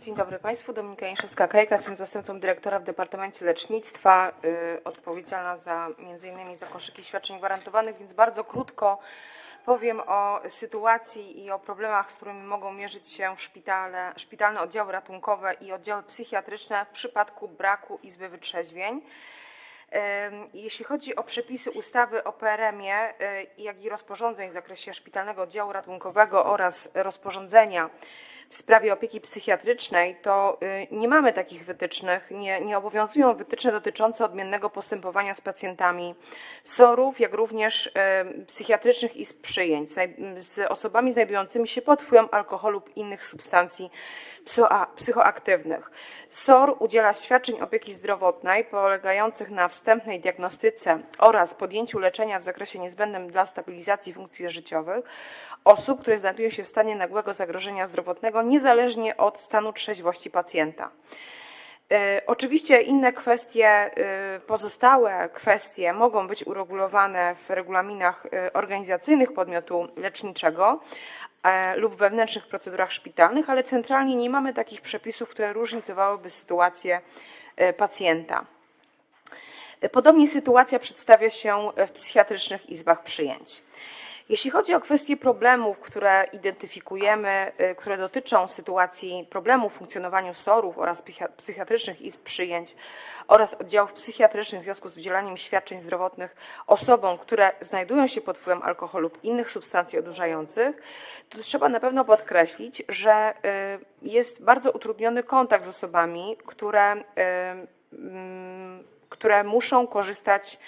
Dzień dobry Państwu. Dominika Jęszewska-Kajka, jestem zastępcą dyrektora w Departamencie Lecznictwa, y, odpowiedzialna za m.in. za koszyki świadczeń gwarantowanych, więc bardzo krótko powiem o sytuacji i o problemach, z którymi mogą mierzyć się szpitale, szpitalne oddziały ratunkowe i oddziały psychiatryczne w przypadku braku izby wytrzeźwień. Ym, Jeśli chodzi o przepisy ustawy o PRM-ie, y, jak i rozporządzeń w zakresie szpitalnego oddziału ratunkowego oraz rozporządzenia w sprawie opieki psychiatrycznej, to y, nie mamy takich wytycznych, nie, nie obowiązują wytyczne dotyczące odmiennego postępowania z pacjentami SOR-ów, jak również y, psychiatrycznych izb przyjęć z osobami znajdującymi się pod wpływem alkoholu lub innych substancji psychoa- psychoaktywnych. SOR udziela świadczeń opieki zdrowotnej polegających na wstępnej diagnostyce oraz podjęciu leczenia w zakresie niezbędnym dla stabilizacji funkcji życiowych osób, które znajdują się w stanie nagłego zagrożenia zdrowotnego, niezależnie od stanu trzeźwości pacjenta. E, Oczywiście inne kwestie, e, pozostałe kwestie mogą być uregulowane w regulaminach e, organizacyjnych podmiotu leczniczego lub wewnętrznych procedurach szpitalnych, ale centralnie nie mamy takich przepisów, które różnicowałyby sytuację pacjenta. Podobnie sytuacja przedstawia się w psychiatrycznych izbach przyjęć. Jeśli chodzi o kwestie problemów, które identyfikujemy, y, które dotyczą sytuacji problemów w funkcjonowaniu SOR-ów oraz psychia- psychiatrycznych izb przyjęć oraz oddziałów psychiatrycznych w związku z udzielaniem świadczeń zdrowotnych osobom, które znajdują się pod wpływem alkoholu lub innych substancji odurzających, to trzeba na pewno podkreślić, że y, jest bardzo utrudniony kontakt z osobami, które, y, mm, które muszą korzystać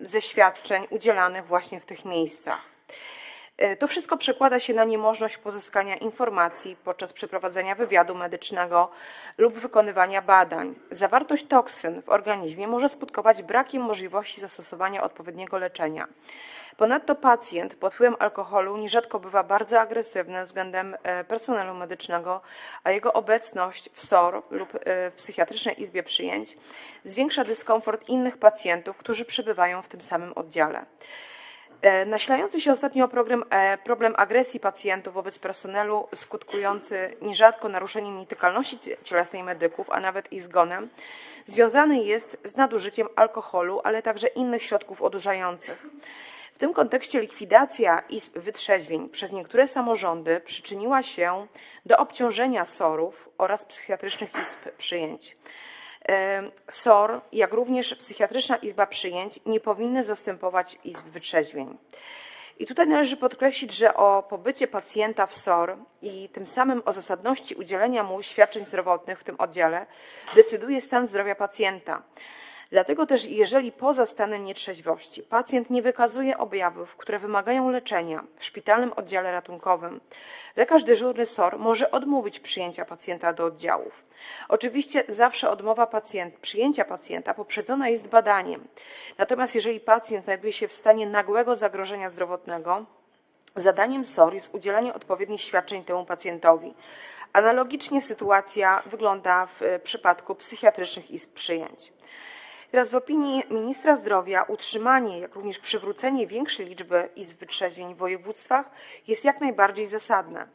ze świadczeń udzielanych właśnie w tych miejscach. E, To wszystko przekłada się na niemożność pozyskania informacji podczas przeprowadzenia wywiadu medycznego lub wykonywania badań. Zawartość toksyn w organizmie może skutkować brakiem możliwości zastosowania odpowiedniego leczenia. Ponadto pacjent pod wpływem alkoholu nierzadko bywa bardzo agresywny względem e, personelu medycznego, a jego obecność w SOR lub e, w psychiatrycznej izbie przyjęć zwiększa dyskomfort innych pacjentów, którzy przebywają w tym samym oddziale. E, Nasilający się ostatnio problem, e, problem agresji pacjentów wobec personelu, skutkujący nierzadko naruszeniem nietykalności cie- cielesnej medyków, a nawet i zgonem, związany jest z nadużyciem alkoholu, ale także innych środków odurzających. W tym kontekście likwidacja izb wytrzeźwień przez niektóre samorządy przyczyniła się do obciążenia SOR-ów oraz psychiatrycznych izb przyjęć. SOR, jak również psychiatryczna izba przyjęć nie powinny zastępować izb wytrzeźwień. I tutaj należy podkreślić, że o pobycie pacjenta w SOR i tym samym o zasadności udzielenia mu świadczeń zdrowotnych w tym oddziale decyduje stan zdrowia pacjenta. Dlatego też, jeżeli poza stanem nietrzeźwości pacjent nie wykazuje objawów, które wymagają leczenia w szpitalnym oddziale ratunkowym, lekarz dyżurny SOR może odmówić przyjęcia pacjenta do oddziałów. Oczywiście zawsze odmowa pacjent, przyjęcia pacjenta poprzedzona jest badaniem. Natomiast jeżeli pacjent znajduje się w stanie nagłego zagrożenia zdrowotnego, Zadaniem SOR jest udzielenie odpowiednich świadczeń temu pacjentowi. Analogicznie sytuacja wygląda w e, przypadku psychiatrycznych izb przyjęć. Teraz w opinii ministra zdrowia utrzymanie, jak również przywrócenie większej liczby izb wytrzeźwień w województwach jest jak najbardziej zasadne.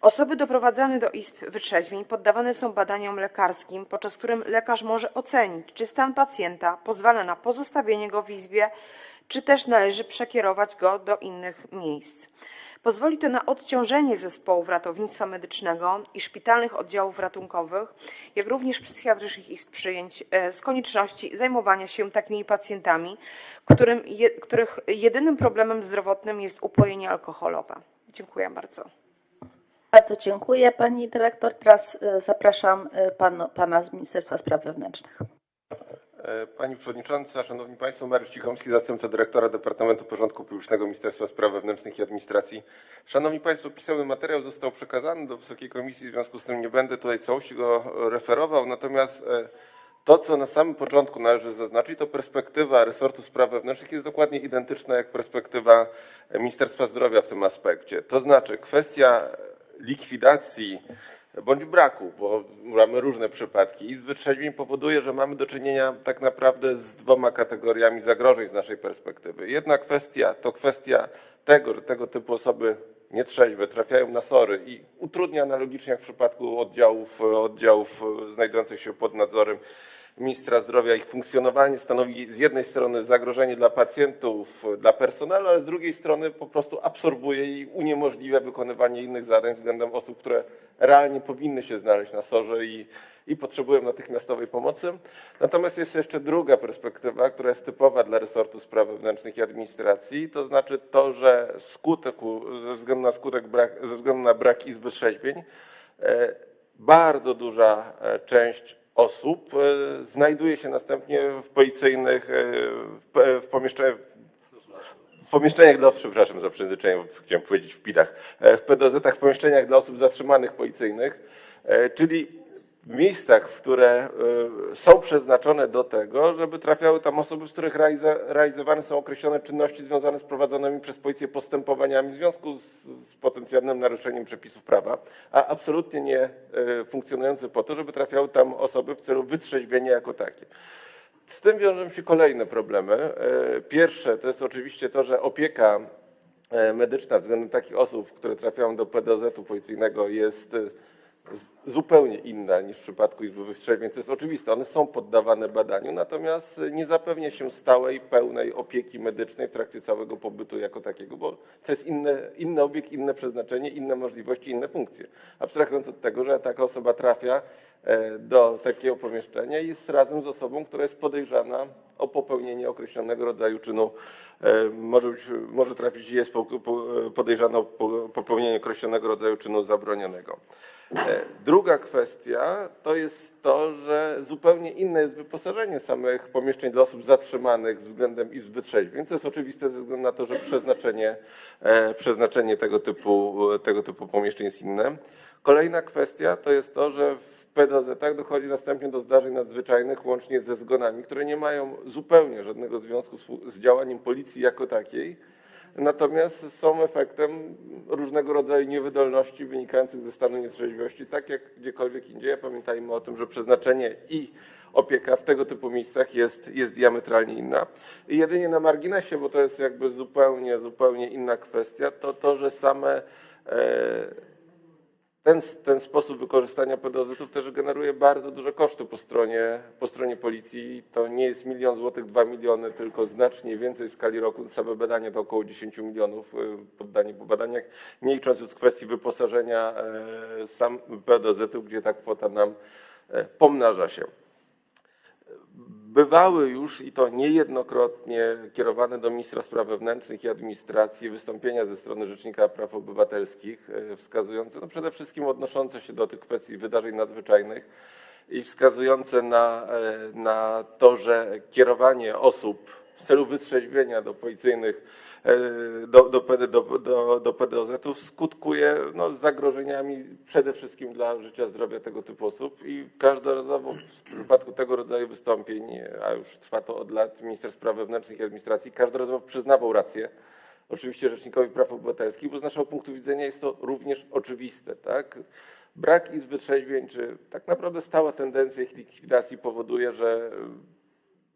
Osoby doprowadzane do izb wytrzeźwień poddawane są badaniom lekarskim, podczas którym lekarz może ocenić, czy stan pacjenta pozwala na pozostawienie go w izbie, czy też należy przekierować go do innych miejsc. Pozwoli to na odciążenie zespołów ratownictwa medycznego i szpitalnych oddziałów ratunkowych, jak również psychiatrycznych izb przyjęć e, z konieczności zajmowania się takimi pacjentami, którym, je, których jedynym problemem zdrowotnym jest upojenie alkoholowe. Dziękuję bardzo. Bardzo dziękuję Pani Dyrektor. Teraz e, zapraszam e, pan, Pana z Ministerstwa Spraw Wewnętrznych. E, Pani Przewodnicząca, Szanowni Państwo, Mariusz Cichomski, zastępca dyrektora Departamentu Porządku Publicznego Ministerstwa Spraw Wewnętrznych i Administracji. Szanowni Państwo, pisemny materiał został przekazany do Wysokiej Komisji, w związku z tym nie będę tutaj całości go referował, natomiast e, to, co na samym początku należy zaznaczyć, to perspektywa resortu spraw wewnętrznych jest dokładnie identyczna jak perspektywa Ministerstwa Zdrowia w tym aspekcie. To znaczy kwestia likwidacji bądź braku, bo mamy różne przypadki. Izb wytrzeźwień powoduje, że mamy do czynienia tak naprawdę z dwoma kategoriami zagrożeń z naszej perspektywy. Jedna kwestia to kwestia tego, że tego typu osoby nietrzeźwe trafiają na sory i utrudnia analogicznie jak w przypadku oddziałów, oddziałów znajdujących się pod nadzorem ministra zdrowia ich funkcjonowanie stanowi z jednej strony zagrożenie dla pacjentów, dla personelu, ale z drugiej strony po prostu absorbuje i uniemożliwia wykonywanie innych zadań względem osób, które realnie powinny się znaleźć na sorze i, i potrzebują natychmiastowej pomocy. Natomiast jest jeszcze druga perspektywa, która jest typowa dla resortu spraw wewnętrznych i administracji, to znaczy to, że skutku, ze względu na skutek brak, ze względu na brak izby trzeźwień, e, bardzo duża e, część osób e, znajduje się następnie w policyjnych, e, w, pomieszczeniach, w pomieszczeniach dla, przepraszam za przejęzyczenie, chciałem powiedzieć w PID-ach, e, w PDZ-ach, w pomieszczeniach dla osób zatrzymanych policyjnych, czyli miejscach, które e, są przeznaczone do tego, żeby trafiały tam osoby, z których realizowane są określone czynności związane z prowadzonymi przez policję postępowaniami w związku z, z potencjalnym naruszeniem przepisów prawa, a absolutnie nie e, funkcjonujące po to, żeby trafiały tam osoby w celu wytrzeźwienia jako takie. Z tym wiążą się kolejne problemy. E, Pierwsze to jest oczywiście to, że opieka medyczna względem takich osób, które trafiają do PDZ-u policyjnego jest zupełnie inna niż w przypadku izby wystrzeźwień. To jest oczywiste, one są poddawane badaniu, natomiast nie zapewnia się stałej, pełnej opieki medycznej w trakcie całego pobytu jako takiego, bo to jest inny, inny obieg, inne przeznaczenie, inne możliwości, inne funkcje. Abstrahując od tego, że taka osoba trafia e, do takiego pomieszczenia i jest razem z osobą, która jest podejrzana o popełnienie określonego rodzaju czynu. E, Może, być, może trafić jest po- po- podejrzana o po- popełnienie określonego rodzaju czynu zabronionego. E, Druga kwestia to jest to, że zupełnie inne jest wyposażenie samych pomieszczeń dla osób zatrzymanych względem izb wytrzeźwień, co jest oczywiste ze względu na to, że przeznaczenie, e, przeznaczenie tego, typu, tego typu pomieszczeń jest inne. Kolejna kwestia to jest to, że w PDZ-ach dochodzi następnie do zdarzeń nadzwyczajnych łącznie ze zgonami, które nie mają zupełnie żadnego związku z, z działaniem policji jako takiej, natomiast są efektem różnego rodzaju niewydolności wynikających ze stanu nietrzeźwości, tak jak gdziekolwiek indziej. Pamiętajmy o tym, że przeznaczenie i opieka w tego typu miejscach jest, jest diametralnie inna. I jedynie na marginesie, bo to jest jakby zupełnie, zupełnie inna kwestia, to to, że same e, ten, ten sposób wykorzystania PDZ-ów też generuje bardzo duże koszty po stronie, po stronie policji. To nie jest milion złotych, dwa miliony, tylko znacznie więcej w skali roku. Same badania to około 10 milionów y, poddani po badaniach, nie licząc już kwestii wyposażenia e, sam PDZ-ów, gdzie ta kwota nam e, pomnaża się. Bywały już i to niejednokrotnie kierowane do ministra spraw wewnętrznych i administracji wystąpienia ze strony Rzecznika Praw Obywatelskich e, wskazujące, no przede wszystkim odnoszące się do tych kwestii wydarzeń nadzwyczajnych i wskazujące na, e, na to, że kierowanie osób w celu wytrzeźwienia do policyjnych do, do, do, do, do PDOZ-ów skutkuje no, zagrożeniami przede wszystkim dla życia, zdrowia tego typu osób i każdorazowo w przypadku tego rodzaju wystąpień, a już trwa to od lat, minister spraw wewnętrznych i administracji każdorazowo przyznawał rację oczywiście Rzecznikowi Praw Obywatelskich, bo z naszego punktu widzenia jest to również oczywiste, tak? Brak izb wytrzeźwień, czy tak naprawdę stała tendencja ich likwidacji powoduje, że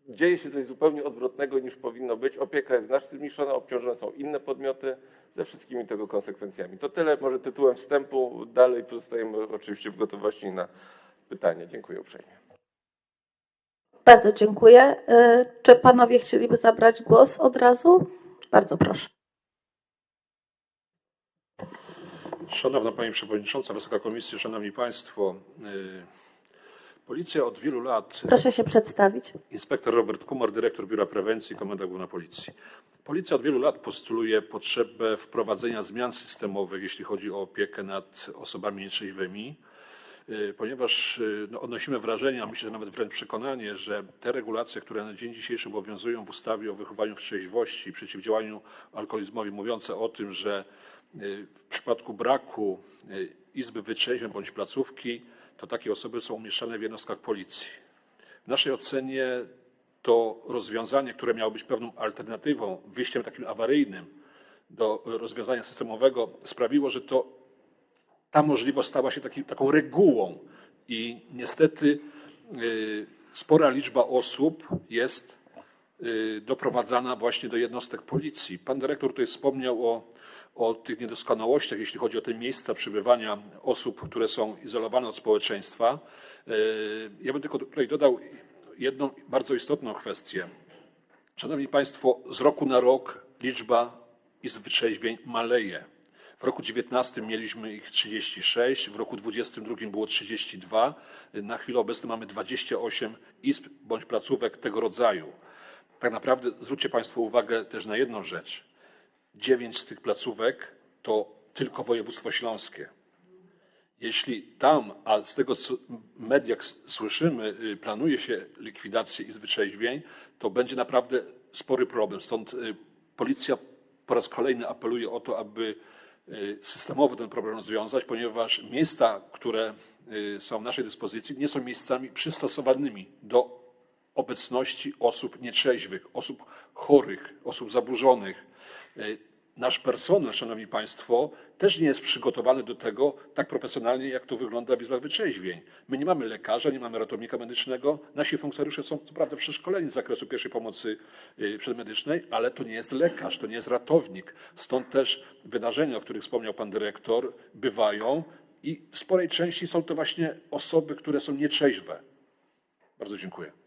dzieje się coś zupełnie odwrotnego niż powinno być. Opieka jest znacznie zmniejszona, obciążone są inne podmioty ze wszystkimi tego konsekwencjami. To tyle może tytułem wstępu. Dalej pozostajemy oczywiście w gotowości na pytanie. Dziękuję uprzejmie. Bardzo dziękuję. Y, Czy panowie chcieliby zabrać głos od razu? Bardzo proszę. Szanowna Pani Przewodnicząca, Wysoka Komisja, Szanowni Państwo. Policja od wielu lat, Proszę się przedstawić. inspektor Robert Kumar, dyrektor Biura Prewencji, Komenda Główna Policji. Policja od wielu lat postuluje potrzebę wprowadzenia zmian systemowych, jeśli chodzi o opiekę nad osobami nietrzeźwymi, y, ponieważ y, no, odnosimy wrażenie, a myślę, że nawet wręcz przekonanie, że te regulacje, które na dzień dzisiejszy obowiązują w ustawie o wychowaniu w trzeźwości i przeciwdziałaniu alkoholizmowi, mówiące o tym, że w przypadku braku izby wytrzeźwień bądź placówki, to takie osoby są umieszczane w jednostkach policji. W naszej ocenie to rozwiązanie, które miało być pewną alternatywą, wyjściem takim awaryjnym do rozwiązania systemowego, sprawiło, że to ta możliwość stała się taki, taką regułą i niestety y, spora liczba osób jest y, doprowadzana właśnie do jednostek policji. Pan dyrektor tutaj wspomniał o, o tych niedoskonałościach, jeśli chodzi o te miejsca przebywania osób, które są izolowane od społeczeństwa. E, Ja bym tylko tutaj dodał jedną bardzo istotną kwestię. Szanowni Państwo, z roku na rok liczba izb maleje. W roku 19 mieliśmy ich 36, w roku 22 było 32. Na chwilę obecną mamy 28 izb bądź placówek tego rodzaju. Tak naprawdę zwróćcie Państwo uwagę też na jedną rzecz. Dziewięć z tych placówek to tylko województwo śląskie. Jeśli tam, a z tego co w mediach słyszymy, y, planuje się likwidację izb wytrzeźwień, to będzie naprawdę spory problem. Stąd y, policja po raz kolejny apeluje o to, aby y, systemowo ten problem rozwiązać, ponieważ miejsca, które są w naszej dyspozycji, nie są miejscami przystosowanymi do obecności osób nietrzeźwych, osób chorych, osób zaburzonych. Y, Nasz personel, szanowni państwo, też nie jest przygotowany do tego tak profesjonalnie, jak to wygląda w izbach. My nie mamy lekarza, nie mamy ratownika medycznego. Nasi funkcjonariusze są co prawda przeszkoleni z zakresu pierwszej pomocy y, przedmedycznej, ale to nie jest lekarz, to nie jest ratownik. Stąd też wydarzenia, o których wspomniał pan dyrektor, bywają i w sporej części są to właśnie osoby, które są nietrzeźwe. Bardzo dziękuję.